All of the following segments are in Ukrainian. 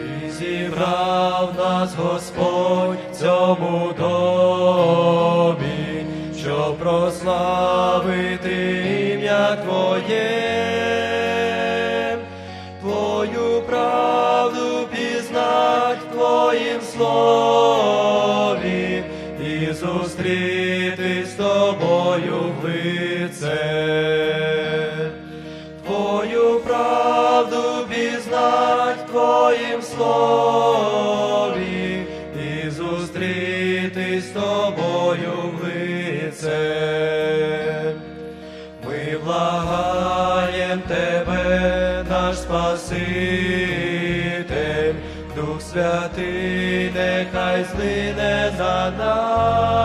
Ти зібрав нас, Господь, цьому домі, щоб прославити ім'я Твоє, Твою правду пізнать Твоїм слові і зустрітись з тобою в лице. Слові і зустрітись з тобою лице. Ми благаєм Тебе, наш Спаситель, Дух Святий, нехай злине за нас.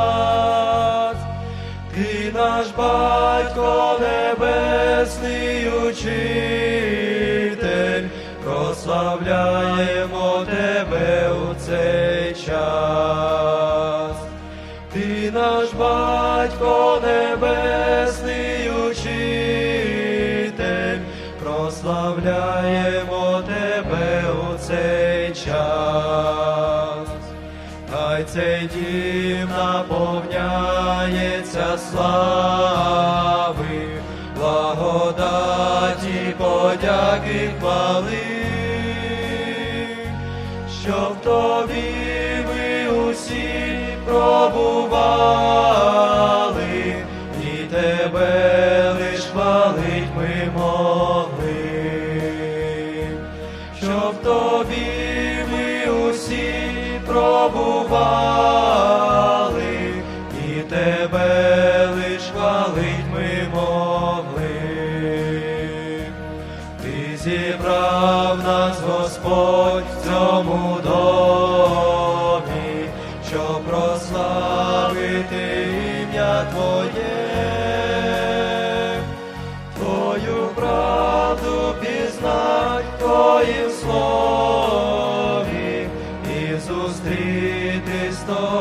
Батько небесний учитель, прославляємо тебе у цей час. Хай цей дім наповняється слави, благодаті, подяки, хвали, щоб в тобі ми усі пробували, тобі ми усі пробували, і тебе лиш хвалить ми могли. Ти зібрав нас, Господь, в цьому домі, щоб прославити ім'я Твоє.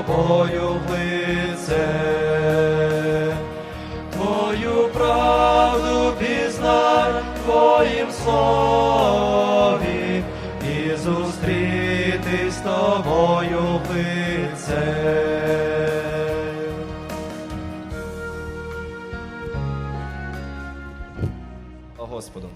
тобою в лице, твою правду пізнай твоїм слові і зустрітись з тобою в лице. Господу.